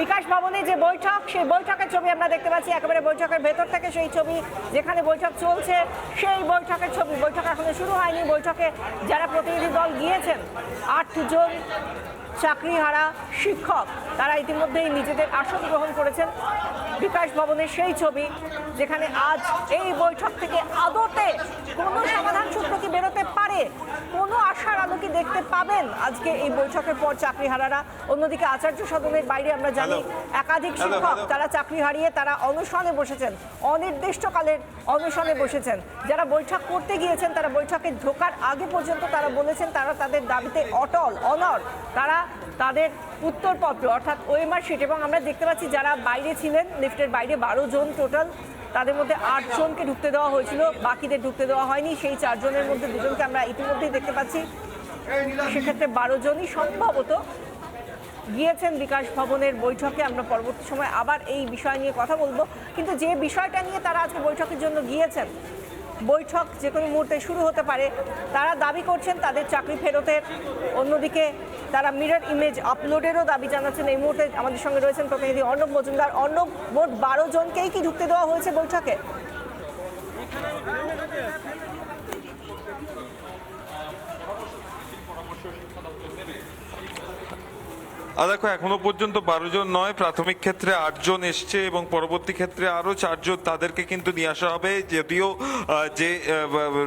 বিকাশ ভবনে যে বৈঠক, সেই বৈঠকের ছবি আমরা দেখতে পাচ্ছি। একেবারে বৈঠকের ভেতর থেকে সেই ছবি যেখানে বৈঠক চলছে, সেই বৈঠকের ছবি। বৈঠক এখনও শুরু হয়নি। বৈঠকে যারা প্রতিনিধি দল গিয়েছেন আটজন চাকরিহারা শিক্ষক, তারা ইতিমধ্যেই নিজেদের আসন গ্রহণ করেছেন। বিকাশ ভবনের সেই ছবি, যেখানে আজ এই বৈঠক থেকে আদতে কোনো সমাধান সূত্র কি বেরোতে পারে কোনো আশার আলো কি দেখতে পাবেন। আজকে এই বৈঠকের পর চাকরিহারারা অন্যদিকে আচার্য সদনের বাইরে আমরা জানি একাধিক শিক্ষক তারা চাকরি হারিয়ে তারা অনশনে বসেছেন। অনির্দিষ্টকালের অনশনে বসেছেন। যারা বৈঠক করতে গিয়েছেন তারা বৈঠকে ঢোকার আগে পর্যন্ত তারা বলেছেন তারা তাদের দাবিতে অটল অনর তারা তাদের উত্তরপত্র অর্থাৎ ওএমআর শিট এবং আমরা দেখতে পাচ্ছি যারা বাইরে ছিলেন লিফটের বাইরে বারো জন টোটাল তাদের মধ্যে আট জনকে ঢুকতে দেওয়া হয়েছিল। বাকিদের ঢুকতে দেওয়া হয়নি। সেই চারজনের মধ্যে দুজনকে আমরা ইতিমধ্যেই দেখতে পাচ্ছি। সেক্ষেত্রে বারো জনই সম্ভবত গিয়েছেন বিকাশ ভবনের বৈঠকে। আমরা পরবর্তী সময় আবার এই বিষয় নিয়ে কথা বলব। কিন্তু যে বিষয়টা নিয়ে তারা আজকে বৈঠকের জন্য গিয়েছেন, বৈঠক যে কোনো মুহূর্তে শুরু হতে পারে। তারা দাবি করছেন তাদের চাকরি ফেরতের, অন্যদিকে তারা মিরর ইমেজ আপলোডেরও দাবি জানাচ্ছেন। এই মুহূর্তে আমাদের সঙ্গে রয়েছেন প্রতিনিধি অর্ণব মজুমদার। অর্ণব, মোট বারো জনকেই কি ঢুকতে দেওয়া হয়েছে বৈঠকে? আর দেখো, এখনও পর্যন্ত বারো জন নয়, প্রাথমিক ক্ষেত্রে আটজন এসছে এবং পরবর্তী ক্ষেত্রে আরও চারজন তাদেরকে কিন্তু নিয়ে আসা হবে। যদিও যে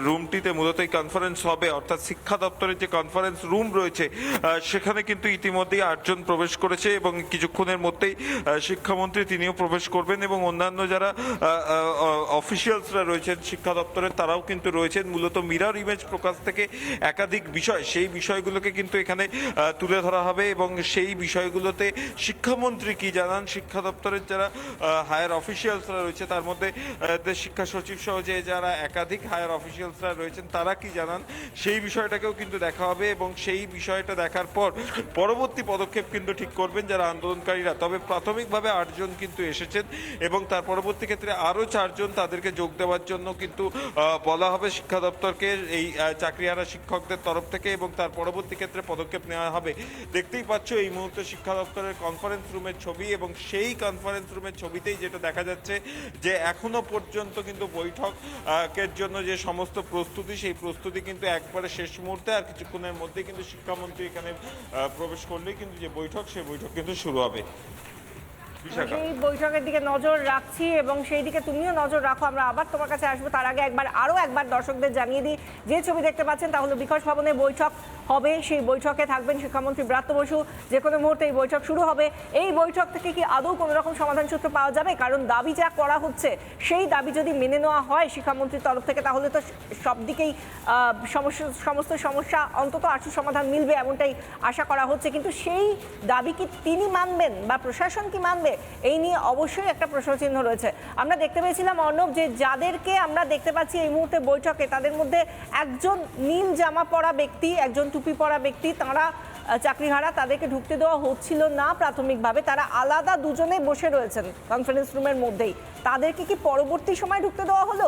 রুমটিতে মূলত এই কনফারেন্স হবে, অর্থাৎ শিক্ষা দপ্তরের যে কনফারেন্স রুম রয়েছে সেখানে কিন্তু ইতিমধ্যেই আটজন প্রবেশ করেছে এবং কিছুক্ষণের মধ্যেই শিক্ষামন্ত্রী তিনিও প্রবেশ করবেন এবং অন্যান্য যারা অফিসিয়ালসরা রয়েছেন শিক্ষা দপ্তরের, তারাও কিন্তু রয়েছেন। মূলত মিরার ইমেজ প্রকাশ থেকে একাধিক বিষয়, সেই বিষয়গুলোকে কিন্তু এখানে তুলে ধরা হবে এবং সেই বিষয়গুলোতে শিক্ষামন্ত্রী কি জানান? শিক্ষা দপ্তরের যারা হায়ার অফিসিয়ালসরা রয়েছে, তার মধ্যে শিক্ষা সচিব সহ যে যারা একাধিক হায়ার অফিসিয়ালসরা রয়েছেন, তারা কি জানান? সেই বিষয়টাকেও কিন্তু দেখা হবে এবং সেই বিষয়টা দেখার পর পরবর্তী পদক্ষেপ কিন্তু ঠিক করবেন যারা আন্দোলনকারীরা। তবে প্রাথমিকভাবে আটজন কিন্তু এসেছেন এবং তার পরবর্তী ক্ষেত্রে আরও চারজন তাদেরকে যোগ দেওয়ার জন্য কিন্তু বলা হবে শিক্ষা দপ্তরকে, এই চাকরিহারা শিক্ষকদের তরফ থেকে এবং তার পরবর্তী ক্ষেত্রে পদক্ষেপ নেওয়া হবে। দেখতেই পাচ্ছ এই মুহূর্তে শিক্ষা দপ্তরের কনফারেন্স রুমের ছবি এবং সেই কনফারেন্স রুমের ছবিতেই যেটা দেখা যাচ্ছে যে এখনও পর্যন্ত কিন্তু বৈঠকের জন্য যে সমস্ত প্রস্তুতি, সেই প্রস্তুতি কিন্তু একবারে শেষ মুহূর্তে আর কিছুক্ষণের মধ্যে কিন্তু শিক্ষামন্ত্রী এখানে প্রবেশ করলেই কিন্তু যে বৈঠক, সেই বৈঠক কিন্তু শুরু হবে। সেই বৈঠকের দিকে নজর রাখছি এবং সেই দিকে তুমিও নজর রাখো। আমরা আবার তোমার কাছে আসব। তার আগে একবার আরও একবার দর্শকদের জানিয়ে দিই, যে ছবি দেখতে পাচ্ছেন তা হলো বিকাশ ভবনে বৈঠক হবে। সেই বৈঠকে থাকবেন শিক্ষামন্ত্রী ব্রাত্য বসু। যে কোনো মুহূর্তে এই বৈঠক শুরু হবে। এই বৈঠক থেকে কি আদৌ কোনো রকম সমাধান সূত্র পাওয়া যাবে? কারণ দাবি যা করা হচ্ছে, সেই দাবি যদি মেনে নেওয়া হয় শিক্ষামন্ত্রীর তরফ থেকে, তাহলে তো সব দিকেই সমস্ত সমস্যা অন্তত আশু সমাধান মিলবে এমনটাই আশা করা হচ্ছে। কিন্তু সেই দাবি কি তিনি মানবেন বা প্রশাসন কি মানবে? এই নিয়ে অবশ্যই একটা প্রশ্নচিহ্ন রয়েছে। আমরা দেখতে পেয়েছিলাম, অর্ণব, যে যাদেরকে আমরা দেখতে পাচ্ছি এই মুহূর্তে বৈঠকে, তাদের মধ্যে একজন নীল জামা পরা ব্যক্তি, একজন টুপি পরা ব্যক্তি, তারা চাকরিহারা, তাদেরকে ঢুকতে দেওয়া হচ্ছিল না প্রাথমিকভাবে। তারা আলাদা দুজনে বসে রয়েছেন কনফারেন্স রুমের মধ্যেই। তাদেরকে কি পরবর্তী সময় ঢুকতে দেওয়া হলো?